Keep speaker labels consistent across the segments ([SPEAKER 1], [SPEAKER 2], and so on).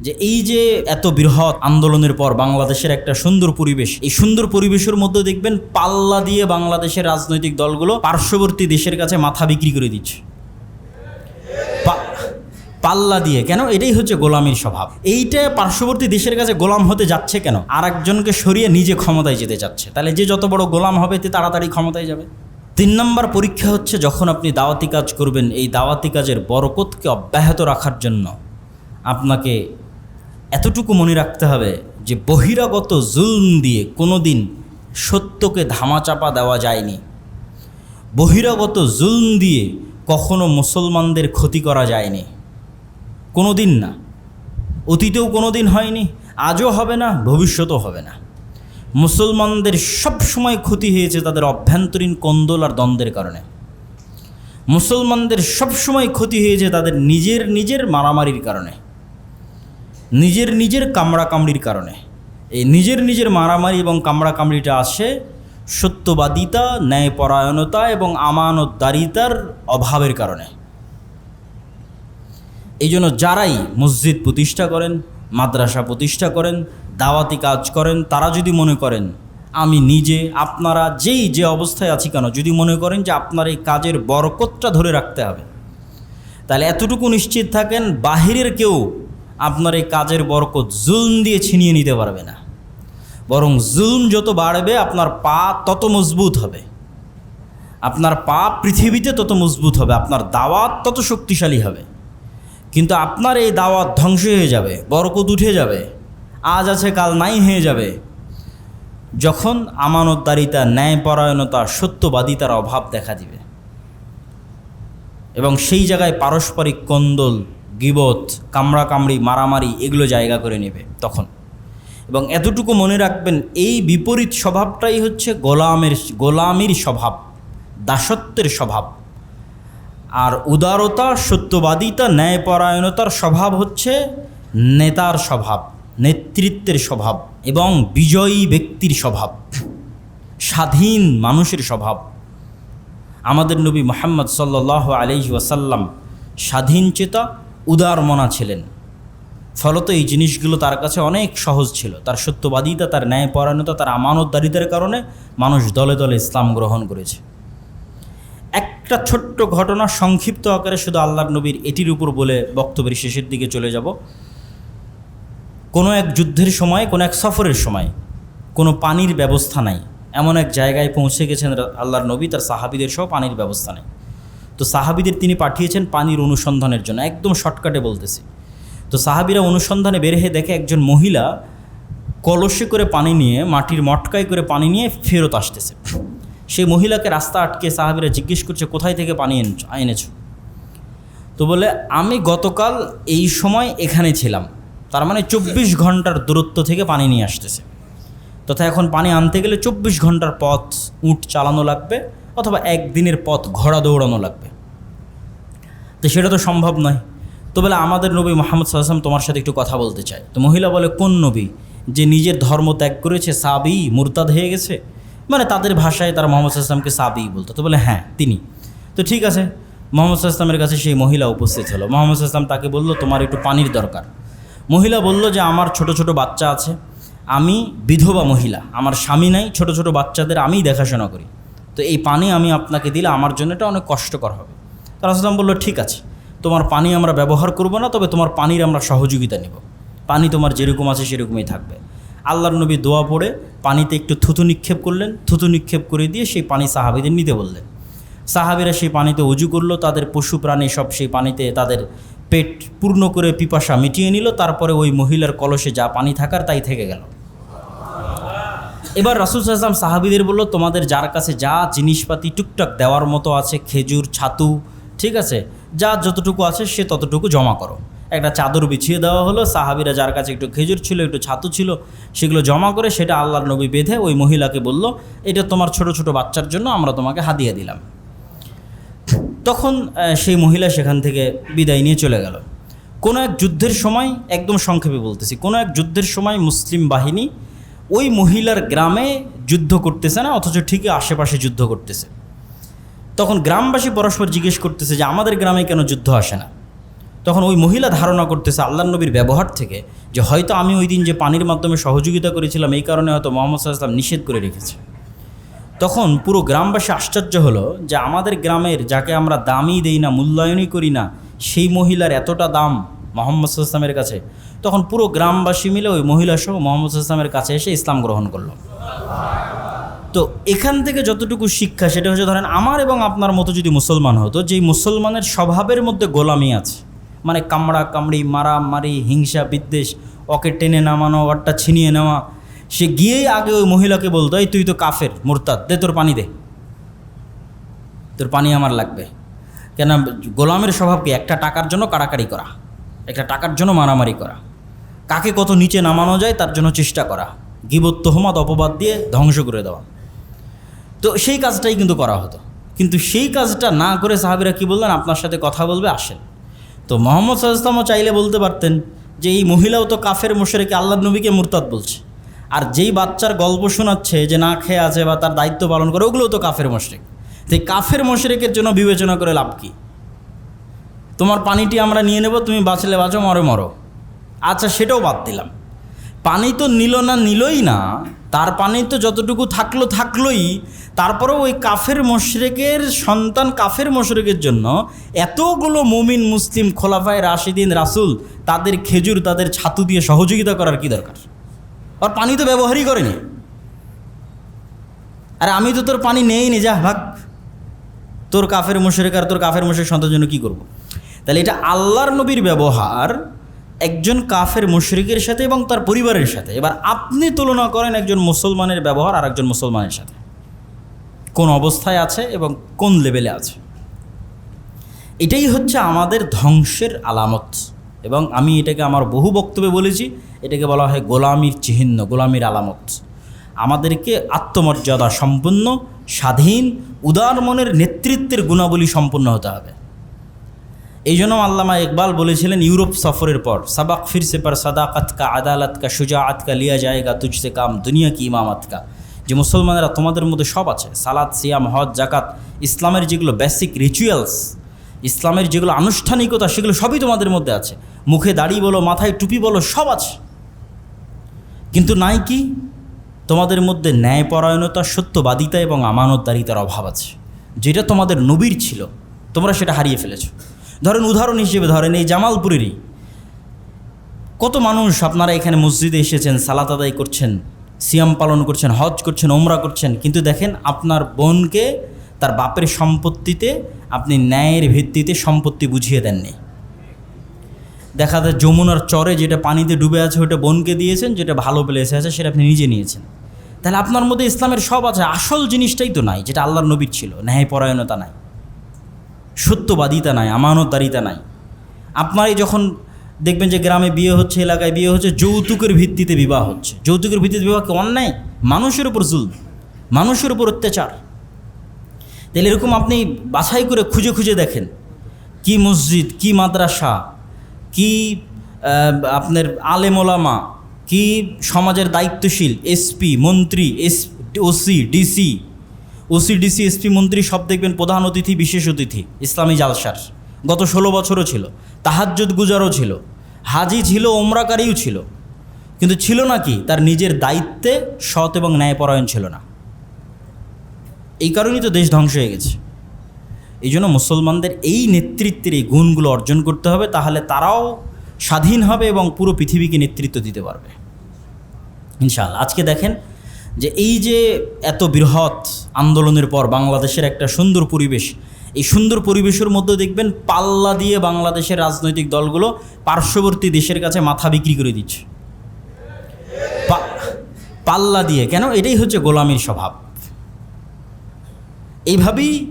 [SPEAKER 1] যে এই যে এত বৃহৎ আন্দোলনের পর বাংলাদেশের একটা সুন্দর পরিবেশ, এই সুন্দর পরিবেশের মধ্যে দেখবেন পাল্লা দিয়ে বাংলাদেশের রাজনৈতিক দলগুলো পার্শ্ববর্তী দেশের কাছে মাথা বিক্রি করে দিচ্ছে। পাল্লা দিয়ে। কেন? এটাই হচ্ছে গোলামির স্বভাব। এইটা পার্শ্ববর্তী দেশের কাছে গোলাম হতে যাচ্ছে কেন? আর একজনকে সরিয়ে নিজে ক্ষমতায় যেতে যাচ্ছে। তাহলে যে যত বড় গোলাম হবে, তে তাড়াতাড়ি ক্ষমতায় যাবে। তিন নম্বর পরীক্ষা হচ্ছে যখন আপনি দাওয়াতি কাজ করবেন, এই দাওয়াতি কাজের বরকতকে অব্যাহত রাখার জন্য আপনাকে এতটুকু মনে রাখতে হবে যে বহিরাগত জুলম দিয়ে কোনো দিন সত্যকে ধামাচাপা দেওয়া যায়নি। বহিরাগত জুলম দিয়ে কখনো মুসলমানদের ক্ষতি করা যায়নি। কোনো দিন না। অতীতেও কোনো দিন হয়নি, আজও হবে না, ভবিষ্যতেও হবে না। মুসলমানদের সব সময় ক্ষতি হয়েছে তাদের অভ্যন্তরীণ কন্দল আর দ্বন্দ্বের কারণে। মুসলমানদের সব সময় ক্ষতি হয়েছে তাদের নিজের নিজের মারামারির কারণে। নিজের নিজের কামড়া কামড়ির কারণে। এই নিজের নিজের মারামারি এবং কামড়া কামড়িটা আসে সত্যবাদিতা, ন্যায়পরায়ণতা এবং আমানতদারিতার অভাবের কারণে। এই জন্য যারাই মসজিদ প্রতিষ্ঠা করেন, মাদ্রাসা প্রতিষ্ঠা করেন, দাওয়াতি কাজ করেন, তারা যদি মনে করেন, আমি নিজে, আপনারা যেই যে অবস্থায় আছি কেন? যদি মনে করেন যে আপনার এই কাজের বরকতটা ধরে রাখতে হবে। তাহলে এতটুকু নিশ্চিত থাকেন, বাহিরের কেউ আপনার এই কাজের বরকত জুলম দিয়ে ছিনিয়ে নিতে পারবে না। বরং জুলম যত বাড়বে, আপনার পা তত মজবুত হবে। আপনার পা পৃথিবীতে তত মজবুত হবে, আপনার দাওয়াত তত শক্তিশালী হবে। কিন্তু আপনার এই দাওয়াত ধ্বংস হয়ে যাবে, বরকত উঠে যাবে, আজ আছে, কাল নাই হয়ে যাবে। যখন আমানতদারিতা, ন্যায়পরায়ণতা, সত্যবাদিতার অভাব দেখা দিবে। এবং সেই জায়গায় পারস্পরিক কন্দল গিবত কামড়া কামড়ি মারামারি এগুলো জায়গা করে নেবে তখন। এবং এতটুকু মনে রাখবেন, এই বিপরীত স্বভাবটাই হচ্ছে গোলামের, গোলামির স্বভাব, দাসত্বের স্বভাব। আর উদারতা, সত্যবাদিতা, ন্যায়পরায়ণতার স্বভাব হচ্ছে নেতার স্বভাব, নেতৃত্বের স্বভাব এবং বিজয়ী ব্যক্তির স্বভাব, স্বাধীন মানুষের স্বভাব। আমাদের নবী মোহাম্মদ সাল্লাহ আলহি ওয়াসাল্লাম স্বাধীনচেতা উদারমনা ছিলেন। ফলত এই জিনিসগুলো তার কাছে অনেক সহজ ছিল। তার সত্যবাদিতা, তার ন্যায়পরায়ণতা, তার আমানতদারিতার কারণে মানুষ দলে দলে ইসলাম গ্রহণ করেছে। একটা ছোট্ট ঘটনা সংক্ষিপ্ত আকারে শুধু আল্লাহর নবীর এটির উপর বলে বক্তব্যের শেষের দিকে চলে যাব। কোনো এক যুদ্ধের সময়, কোনো এক সফরের সময় কোনো পানির ব্যবস্থা নাই। এমন এক জায়গায় পৌঁছে গেছেন আল্লাহর নবী, তার সাহাবিদের সহ পানির ব্যবস্থা নেই। তো সাহাবিদের তিনি পাঠিয়েছেন পানির অনুসন্ধানের জন্য, একদম শর্টকাটে বলতেছি। তো সাহাবিরা অনুসন্ধানে বের হয়ে দেখে একজন মহিলা কলসে করে পানি নিয়ে, মাটির মটকায় করে পানি নিয়ে ফেরত আসতেছে। সেই মহিলাকে রাস্তা আটকে সাহাবিরা জিজ্ঞেস করছে, কোথায় থেকে পানি এনেছ- এনেছো? তো বলে, আমি গতকাল এই সময় এখানে ছিলাম। তার মানে চব্বিশ ঘণ্টার দূরত্ব থেকে পানি নিয়ে আসতেছে। তথা এখন পানি আনতে গেলে চব্বিশ ঘণ্টার পথ, উট চালানো লাগবে। অথবা একদিনের পথ ঘোড়া দৌড়ানো লাগবে। তো সেটা তো সম্ভব নয়। তো বলে আমাদের নবী মোহাম্মদ সাল্লাম তোমার সাথে একটু কথা বলতে চায়। তো মহিলা বলে, কোন নবী যে নিজের ধর্ম ত্যাগ করেছে, সাবি, মুরতাদ হয়ে গেছে? মানে তাদের ভাষায় তারা মোহাম্মদ সাল্লামকে সাবি বলতো। তো বলে হ্যাঁ তিনি। তো ঠিক আছে, মোহাম্মদ সাল্লামের কাছে সেই মহিলা উপস্থিত হলো। মোহাম্মদ সাল্লাম তাকে বলল, তোমার একটু পানির দরকার। মহিলা বলল যে, আমার ছোট ছোট বাচ্চা আছে। আমি বিধবা মহিলা। আমার স্বামী নাই, ছোট ছোট বাচ্চাদের আমিই দেখাশোনা করি। তো এই পানি আমি আপনাকে দিলে আমার জন্য এটা অনেক কষ্টকর হবে। তারা আসলাম বলল, ঠিক আছে, তোমার পানি আমরা ব্যবহার করব না, তবে তোমার পানির আমরা সহযোগিতা নেব। পানি তোমার যেরকম আছে সেরকমই থাকবে। আল্লাহর নবী দোয়া পড়ে পানিতে একটু থুতু নিক্ষেপ করলেন, থুতু নিক্ষেপ করে দিয়ে সেই পানি সাহাবিদের নিতে বললেন। সাহাবিরা সেই পানিতে উজু করল, তাদের পশু প্রাণী সব সেই পানিতে তাদের পেট পূর্ণ করে পিপাসা মিটিয়ে নিল, তারপরে ওই মহিলার কলসে যা পানি থাকার তাই থেকে গেল। এবার রাসুল সাল্লাম সাহাবিদের বলল, তোমাদের যার কাছে যা জিনিসপাতি টুকটাক দেওয়ার মতো আছে, খেজুর, ছাতু, ঠিক আছে, যা যতটুকু আছে সে ততটুকু জমা করো। একটা চাদর বিছিয়ে দেওয়া হলো, সাহাবিরা যার কাছে একটু খেজুর ছিল, একটু ছাতু ছিল, সেগুলো জমা করে সেটা আল্লাহর নবী বেঁধে ওই মহিলাকে বলল, এটা তোমার ছোট ছোট বাচ্চার জন্য আমরা তোমাকে হাদিয়া দিলাম। তখন সেই মহিলা সেখান থেকে বিদায় নিয়ে চলে গেল। কোনো এক যুদ্ধের সময়, একদম সংক্ষেপে বলতেছি, কোনো এক যুদ্ধের সময় মুসলিম বাহিনী ওই মহিলার গ্রামে যুদ্ধ করতেছে না, অথচ ঠিকই আশেপাশে যুদ্ধ করতেছে। তখন গ্রামবাসী পরস্পর জিজ্ঞেস করতেছে যে, আমাদের গ্রামে কেন যুদ্ধ আসে না? তখন ওই মহিলা ধারণা করতেছে আল্লাহ নবীর ব্যবহার থেকে যে, হয়তো আমি ওই দিন যে পানির মাধ্যমে সহযোগিতা করেছিলাম, এই কারণে হয়তো মোহাম্মদ সাল্লাম নিষেধ করে রেখেছে। তখন পুরো গ্রামবাসী আশ্চর্য হলো যে, আমাদের গ্রামের যাকে আমরা দামই দেই না, মূল্যায়নই করি না, সেই মহিলার এতটা দাম মোহাম্মদ সাল্লামের কাছে তখন পুরো গ্রামবাসী মিলে ওই মহিলা সহ মোহাম্মদ সাল্লামের কাছে এসে ইসলাম গ্রহণ করল। তো এখান থেকে যতটুকু শিক্ষা, সেটা হচ্ছে ধরেন আমার এবং আপনার মতো যদি মুসলমান হতো, যেই মুসলমানের স্বভাবের মধ্যে গোলামি আছে মানে কামড়া, কামড়ি মারা মারি হিংসা, বিদ্বেষ, ওকে টেনে নামানো ওরটা ছিনিয়ে নেওয়া, সে গিয়েই আগে ওই মহিলাকে বলতো, এই তুই তো কাফের, মোরতাদ, দে তোর পানি দে। তোর পানি আমার লাগবে। কেন, গোলামের স্বভাবকে একটা টাকার জন্য কাড়াকাড়ি করা। একটা টাকার জন্য মারামারি করা। কাকে কত নিচে নামানো যায় তার জন্য চেষ্টা করা। গিবত তোহমাদ অপবাদ দিয়ে ধ্বংস করে দেওয়া। তো সেই কাজটাই কিন্তু করা হতো। কিন্তু সেই কাজটা না করে সাহাবিরা কি বললেন? আপনার সাথে কথা বলবে, আসেন। তো মোহাম্মদ সাল্লামও চাইলে বলতে পারতেন যে এই মহিলাও তো কাফের মোশরেকে আল্লাহ নবীকে মুরতাদ বলছে। আর যেই বাচ্চার গল্প শোনাচ্ছে যে না খেয়ে আছে বা তার দায়িত্ব পালন করে, ওগুলোও তো কাফের মোশরেক। তো কাফের মোশরেকের জন্য বিবেচনা করে লাভ কি? তোমার পানিটি আমরা নিয়ে নেব, তুমি বাঁচলে বাঁচো, মরে মরো। আচ্ছা সেটাও বাদ দিলাম। পানি তো নিল না, নিলই না, তার পানি তো যতটুকু থাকল, থাকলোই। তারপরেও ওই কাফের মশরেকের সন্তান কাফের মশরেকের জন্য এতগুলো মুমিন, মুসলিম, খোলাফায় রাশিদিন রাসুল, তাদের খেজুর, তাদের ছাতু দিয়ে সহযোগিতা করার কি দরকার? আর পানি তো ব্যবহারই করেনি। আরে, আমি তো তোর পানি নেই নি যা ভাগ। তোর কাফের মুশরেক আর তোর কাফের মুশরেক সন্তানের জন্য কী করব। তাহলে এটা আল্লাহর নবীর ব্যবহার একজন কাফের মুশরিকের সাথে এবং তার পরিবারের সাথে। এবার আপনি তুলনা করেন একজন মুসলমানের ব্যবহার আর একজন মুসলমানের সাথে। কোন অবস্থায় আছে এবং কোন লেভেলে আছে। এটাই হচ্ছে আমাদের ধ্বংসের আলামত। এবং আমি এটাকে আমার বহু বক্তব্যে বলেছি, এটাকে বলা হয় গোলামির চিহ্ন, গোলামির আলামত। আমাদেরকে আত্মমর্যাদা সম্পন্ন, স্বাধীন, উদার মনের নেতৃত্বের গুণাবলী সম্পন্ন হতে হবে। এই জন্য আল্লামা ইকবাল বলেছিলেন, ইউরোপ সফরের পর, সাবাক ফিরসে পর সাদাকাত কা আদালত কা সুজাআত লিয়া জায়গা তুজসে কাম, দুনিয়া কি ইমামাত কা? যে মুসলমানেরা তোমাদের মধ্যে সব আছে সালাদ সিয়াম, হজ জাকাত ইসলামের যেগুলো বেসিক রিচুয়ালস ইসলামের যেগুলো আনুষ্ঠানিকতা, সেগুলো সবই তোমাদের মধ্যে আছে। মুখে দাড়ি বলো, মাথায় টুপি বলো, সব আছে। কিন্তু নাই কি? তোমাদের মধ্যে ন্যায়পরায়ণতা, সত্যবাদিতা এবং আমানতদারিতার অভাব আছে। যেটা তোমাদের নবীর ছিল, তোমরা সেটা হারিয়ে ফেলেছো। ধরেন উদাহরণ হিসেবে ধরেন এই জামালপুরেরই কত মানুষ আপনারা এখানে মসজিদে এসেছেন, সালাত আদায় করছেন, সিয়াম পালন করছেন, হজ করছেন ওমরা করছেন, কিন্তু দেখেন আপনার বোনকে তার বাপের সম্পত্তিতে আপনি ন্যায়ের ভিত্তিতে সম্পত্তি বুঝিয়ে দেননি। দেখা যায় যমুনার চরে যেটা পানিতে ডুবে আছে ওটা বোনকে দিয়েছেন, যেটা ভালো প্লেসে আছে সেটা আপনি নিজে নিয়েছেন। তাহলে আপনার মধ্যে ইসলামের সব আছে, আসল জিনিসটাই তো নাই, যেটা আল্লাহর নবীর ছিল ন্যায় পরায়ণতা নাই। সত্যবাদিতা নাই, আমানতদারিতা নাই। আপনারই যখন দেখবেন যে গ্রামে বিয়ে হচ্ছে, এলাকায় বিয়ে হচ্ছে, যৌতুকের ভিত্তিতে বিবাহ হচ্ছে। যৌতুকের ভিত্তিতে বিবাহ কি অন্যায়? মানুষের উপর জুল মানুষের উপর অত্যাচার। তাহলে এরকম আপনি বাছাই করে খুঁজে খুঁজে দেখেন, কি মসজিদ, কি মাদ্রাসা, কি আপনার আলেমোলামা, কি সমাজের দায়িত্বশীল, এসপি, মন্ত্রী, S, OC, DC OC DC SP মন্ত্রী সব দেখবেন প্রধান অতিথি, বিশেষ অতিথি, ইসলামী জালসার। গত ষোলো বছরও ছিল। তাহাজ্জুদ গুজারও ছিল। হাজি ছিল, ওমরাকারীও ছিল। কিন্তু ছিল না কি? তার নিজের দায়িত্বে সৎ এবং ন্যায়পরায়ণ ছিল না। এই কারণেই তো দেশ ধ্বংস হয়ে গেছে। এই জন্য মুসলমানদের এই নেতৃত্বের এই গুণগুলো অর্জন করতে হবে, তাহলে তারাও স্বাধীন হবে এবং পুরো পৃথিবীকে নেতৃত্ব দিতে পারবে। ইনশাআল্লাহ। আজকে দেখেন যে এই যে এত বৃহৎ আন্দোলনের পর বাংলাদেশের একটা সুন্দর পরিবেশ, এই সুন্দর পরিবেশের মধ্যে দেখবেন পাল্লা দিয়ে বাংলাদেশের রাজনৈতিক দলগুলো পার্শ্ববর্তী দেশের কাছে মাথা বিক্রি করে দিচ্ছে। পাল্লা দিয়ে। কেন? এটাই হচ্ছে গোলামীর স্বভাব। এইভাবেই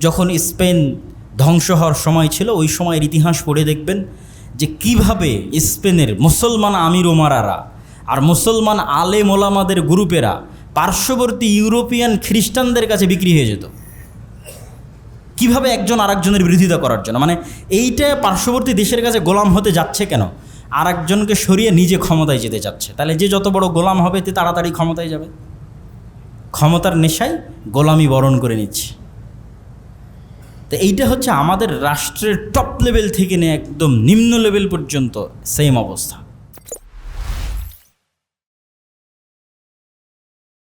[SPEAKER 1] যখন স্পেন ধ্বংস হওয়ার সময় ছিল, ওই সময়ের ইতিহাস পড়ে দেখবেন যে কীভাবে স্পেনের মুসলমান আমির ওমারারা আর মুসলমান আলে মোলামাদের গ্রুপেরা পার্শ্ববর্তী ইউরোপিয়ান খ্রিস্টানদের কাছে বিক্রি হয়ে যেত। কীভাবে একজন আরেকজনের বিরোধিতা করার জন্য? মানে এইটা পার্শ্ববর্তী দেশের কাছে গোলাম হতে যাচ্ছে কেন? আর একজনকে সরিয়ে নিজে ক্ষমতায় যেতে চাচ্ছে। তাহলে যে যত বড় গোলাম হবে, তে তাড়াতাড়ি ক্ষমতায় যাবে। ক্ষমতার নেশায় গোলামি বরণ করে নিচ্ছে। তো এইটা হচ্ছে আমাদের রাষ্ট্রের টপ লেভেল থেকে নিয়ে একদম নিম্ন লেভেল পর্যন্ত সেম অবস্থা।